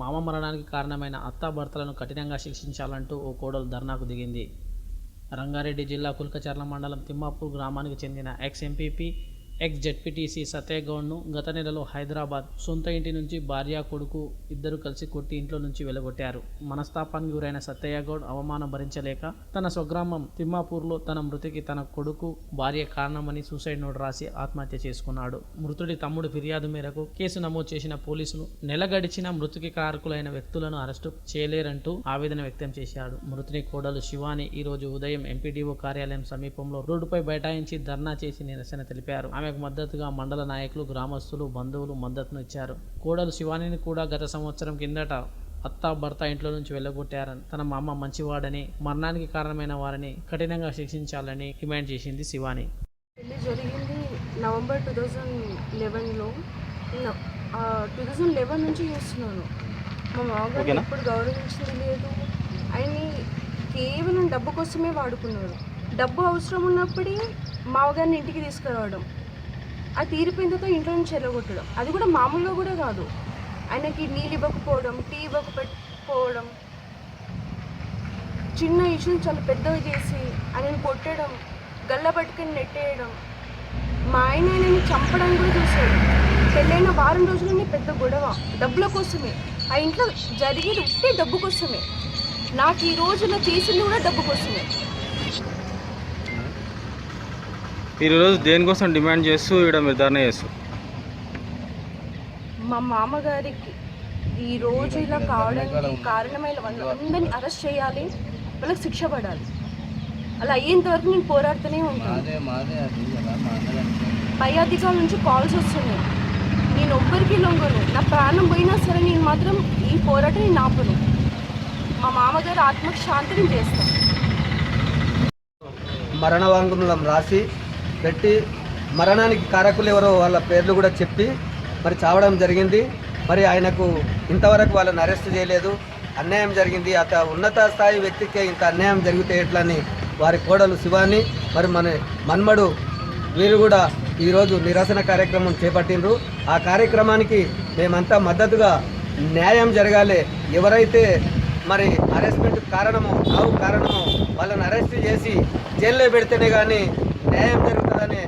మామ మరణానికి కారణమైన అత్తాభర్తలను కఠినంగా శిక్షించాలంటూ ఓ కోడలు ధర్నాకు దిగింది. రంగారెడ్డి జిల్లా కుల్కచర్ల మండలం తిమ్మాపూర్ గ్రామానికి చెందిన ఎక్స్ ఎంపీపీ ఎక్స్ జెడ్పీటీసీ సత్యగౌడ్ను గత నెలలో హైదరాబాద్ సొంత ఇంటి నుంచి భార్య కొడుకు ఇద్దరు కలిసి కొట్టి ఇంట్లో నుంచి వెలగొట్టారు. మనస్తాపానికి గురైన సత్యగౌడ్ అవమానం భరించలేక తన స్వగ్రామం తిమ్మాపూర్లో తన మృతికి తన కొడుకు భార్య కారణమని సూసైడ్ నోట్ రాసి ఆత్మహత్య చేసుకున్నాడు. మృతుడి తమ్ముడు ఫిర్యాదు మేరకు కేసు నమోదు చేసిన పోలీసులు నెల గడిచిన మృతికి కారకులైన వ్యక్తులను అరెస్టు చేయలేరంటూ ఆవేదన వ్యక్తం చేశాడు. మృతుని కోడలు శివాని ఈ రోజు ఉదయం ఎంపీడీఓ కార్యాలయం సమీపంలో రోడ్డుపై బైఠాయించి ధర్నా చేసి నిరసన తెలిపారు. ఆమెకు మద్దతుగా మండల నాయకులు గ్రామస్తులు బంధువులు మద్దతును ఇచ్చారు. కోడలు శివానిని కూడా గత సంవత్సరం కిందట అత్త భర్త ఇంట్లో నుంచి వెళ్ళగొట్టారని తన మామ మంచివాడని మరణానికి కారణమైన వారిని కఠినంగా శిక్షించాలని డిమాండ్ చేసింది శివాని. జరిగింది నవంబర్ టూ థౌజండ్ లెవెన్లో. టూ థౌజండ్ లెవెన్ నుంచి చూస్తున్నాను. మా మామగారు ఎప్పుడు గౌరవించింది లేదు. ఆయన్ని కేవలం డబ్బు కోసమే వాడుకున్నాడు డబ్బు అవసరం ఉన్నప్పుడే మామగారిని ఇంటికి తీసుకురావడం. ఆ తీరిపోయిన తర్వాత ఇంట్లో నుంచి వెళ్ళగొట్టడం అది కూడా మామూలుగా కూడా కాదు. ఆయనకి నీళ్ళు ఇవ్వకపోవడం టీ ఇవ్వకపోవడం చిన్న ఇష్యూని చాలా పెద్దవి చేసి ఆయనని కొట్టడం గల్ల పట్టుకుని నెట్టేయడం. మా ఆయన ఆయనని చంపడానికి కూడా చూశాడు. పెళ్ళైన వారం రోజులనే పెద్ద గొడవ. డబ్బుల కోసమే. ఆ ఇంట్లో జరిగేది ఉంటే డబ్బు కోసమే. నాకు ఈ రోజున చేసింది కూడా డబ్బు కోసమే. ఈరోజు దేనికోసం డిమాండ్ చేస్తూ ఇక్కడ మీరు ధర్నా చేస్తారు మా మామగారికి ఈ రోజు ఇలా కావడానికి కారణమైన వాళ్ళందరినీ అరెస్ట్ చేయాలి వాళ్ళకి శిక్ష పడాలి. అలా అయ్యేంత వరకు నేను పోరాడుతూనే ఉంటాను. పై అధికారుల నుంచి కాల్స్ వస్తున్నాయి. నేను ఒక్కరికి లొంగను. నా ప్రాణం పోయినా సరే నేను మాత్రం ఈ పోరాటం నేను ఆపను. మా మామగారు ఆత్మకు శాంతి నేను చేస్తాను మరణ వాంగ్మూలం రాసి పెట్టి మరణానికి కారకులు ఎవరో వాళ్ళ పేర్లు కూడా చెప్పి మరి చావడం జరిగింది. మరి ఆయనకు ఇంతవరకు వాళ్ళని అరెస్ట్ చేయలేదు. అన్యాయం జరిగింది. అత ఉన్నత స్థాయి వ్యక్తికే ఇంత అన్యాయం జరిగితే ఎట్లని వారి కోడలు శివాని మరి మన మన్మడు వీరు కూడా ఈరోజు నిరసన కార్యక్రమం చేపట్టిండ్రు. ఆ కార్యక్రమానికి మేమంతా మద్దతుగా న్యాయం జరగాలి. ఎవరైతే మరి అరెస్ట్మెంట్ కారణమో కావు కారణమో వాళ్ళని అరెస్ట్ చేసి జైల్లో పెడితేనే కానీ న్యాయం జరుగుతుందనే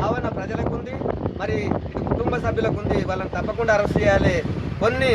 భావన ప్రజలకు ఉంది మరి కుటుంబ సభ్యులకు ఉంది వాళ్ళని తప్పకుండా అరెస్ట్ చేయాలి. కొన్ని